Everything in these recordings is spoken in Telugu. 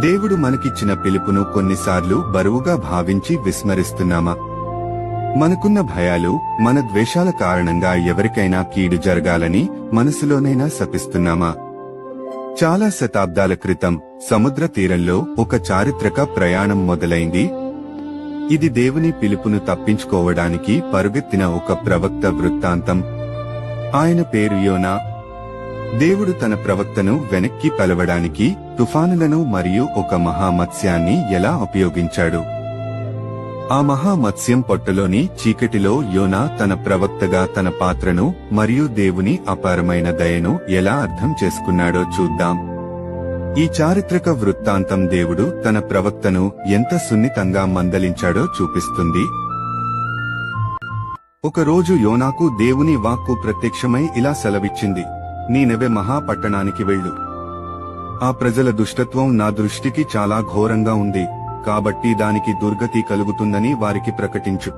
దేవుడు మనకిచ్చిన పిలుపును కొన్నిసార్లు బరువుగా భావించి విస్మరిస్తున్నామా? మనకున్న భయాలు మన ద్వేషాల కారణంగా ఎవరికైనా కీడు జరగాలని మనసులోనైనా శపిస్తున్నామా? చాలా శతాబ్దాల క్రితం సముద్ర తీరంలో ఒక చారిత్రక ప్రయాణం మొదలైంది. ఇది దేవుని పిలుపును తప్పించుకోవడానికి పరుగెత్తిన ఒక ప్రవక్త వృత్తాంతం. ఆయన పేరు యోనా. దేవుడు తన ప్రవక్తను వెనక్కి పలవడానికి తుఫానులను మరియు ఒక మహామత్స్యాన్ని ఎలా ఉపయోగించాడు? ఆ మహామత్స్యం పొట్టలోని చీకటిలో యోనా తన ప్రవక్తగా తన పాత్రను మరియు దేవుని అపారమైన దయను ఎలా అర్థం చేసుకున్నాడో చూద్దాం. ఈ చారిత్రక వృత్తాంతం దేవుడు తన ప్రవక్తను ఎంత సున్నితంగా మందలించాడో చూపిస్తుంది. ఒకరోజు యోనాకు దేవుని వాక్కు ప్రత్యక్షమై ఇలా సెలవిచ్చింది నీనెవె మహాపట్టణానికి వెళ్ళు. ఆ ప్రజల దుష్టత్వం నా దృష్టికి చాలా ఘోరంగా ఉంది కాబట్టి దానికి దుర్గతి కలుగుతుందని వారికి ప్రకటించు.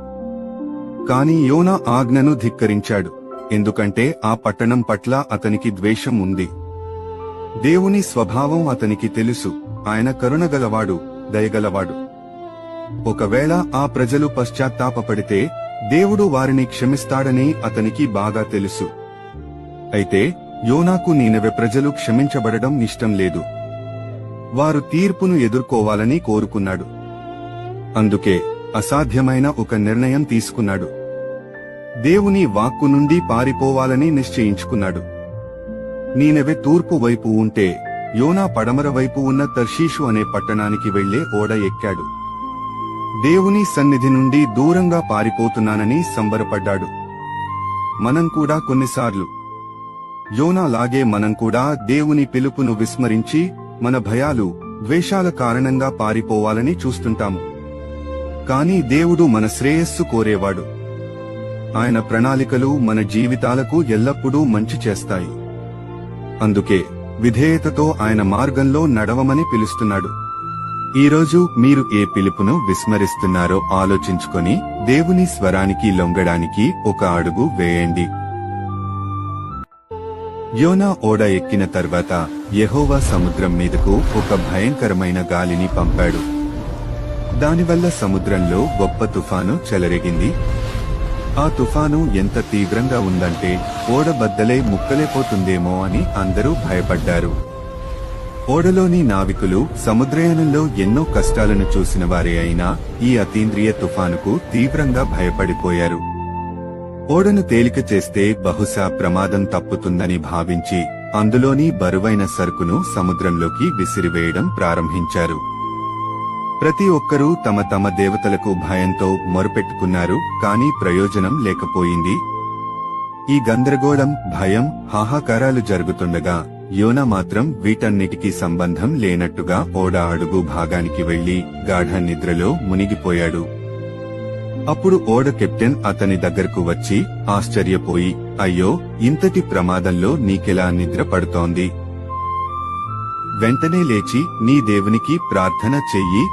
కాని యోన ఆజ్ఞను ధిక్కరించాడు ఎందుకంటే ఆ పట్టణం పట్ల అతనికి ద్వేషం ఉంది. దేవుని స్వభావం అతనికి తెలుసు ఆయన కరుణగలవాడు దయగలవాడు. ఒకవేళ ఆ ప్రజలు పశ్చాత్తాపడితే దేవుడు వారిని క్షమిస్తాడని అతనికి బాగా తెలుసు. అయితే యోనాకు నీనవె ప్రజలు క్షమించబడడం ఇష్టం లేదు. వారు తీర్పును ఎదుర్కోవాలని కోరుకున్నాడు. అందుకే అసాధ్యమైన ఒక నిర్ణయం తీసుకున్నాడు. దేవుని వాక్కు నుండి పారిపోవాలని నిశ్చయించుకున్నాడు. నీనవె తూర్పు వైపు ఉంటే యోనా పడమర వైపు ఉన్న తర్షీషు అనే పట్టణానికి వెళ్ళే ఓడ ఎక్కాడు. దేవుని సన్నిధి నుండి దూరంగా పారిపోతున్నానని సంబరపడ్డాడు. మనం కూడా కొన్నిసార్లు యోనా లాగే మనం కూడా దేవుని పిలుపును విస్మరించి మన భయాలు ద్వేషాల కారణంగా పారిపోవాలని చూస్తుంటాము. కాని దేవుడు మన శ్రేయస్సు కోరేవాడు. ఆయన ప్రణాళికలు మన జీవితాలకు ఎల్లప్పుడూ మంచి చేస్తాయి. అందుకే విధేయతతో ఆయన మార్గంలో నడవమని పిలుస్తున్నాడు. ఈరోజు మీరు ఏ పిలుపును విస్మరిస్తున్నారో ఆలోచించుకొని దేవుని స్వరానికి లొంగడానికి ఒక అడుగు వేయండి. యోనా ఓడ ఎక్కిన తర్వాత యెహోవా సముద్రం మీదకు ఒక భయంకరమైన గాలిని పంపాడు. దానివల్ల సముద్రంలో గొప్ప తుఫాను చెలరేగింది. ఆ తుఫాను ఎంత తీవ్రంగా ఉందంటే ఓడ బద్దలై ముక్కలేపోతుందేమో అని అందరూ భయపడ్డారు. ఓడలోని నావికులు సముద్రయానంలో ఎన్నో కష్టాలను చూసిన వారే అయినా ఈ అతీంద్రియ తుఫానుకు తీవ్రంగా భయపడిపోయారు. ఓడను తేలిక చేస్తే బహుశా ప్రమాదం తప్పుతుందని భావించి అందులోని బరువైన సరుకును సముద్రంలోకి విసిరివేయడం ప్రారంభించారు. ప్రతి ఒక్కరూ తమ తమ దేవతలకు భయంతో మొరుపెట్టుకున్నారు కాని ప్రయోజనం లేకపోయింది. ఈ గందరగోళం భయం హాహాకారాలు జరుగుతుండగా యోన మాత్రం వీటన్నిటికీ సంబంధం లేనట్టుగా ఓడ అడుగు భాగానికి వెళ్ళి గాఢ నిద్రలో మునిగిపోయాడు. అప్పుడు ఓడ కెప్టెన్ అతని దగ్గరకు వచ్చి ఆశ్చర్యపోయి అయ్యో ఇంతటి ప్రమాదంలో నీకెలా నిద్ర పడుతోంది? వెంటనే లేచి నీ దేవునికి ప్రార్థన చెయ్యి.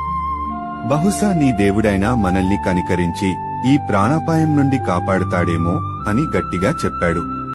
బహుశా నీ దేవుడైనా మనల్ని కనికరించి ఈ ప్రాణాపాయం నుండి కాపాడుతాడేమో అని గట్టిగా చెప్పాడు.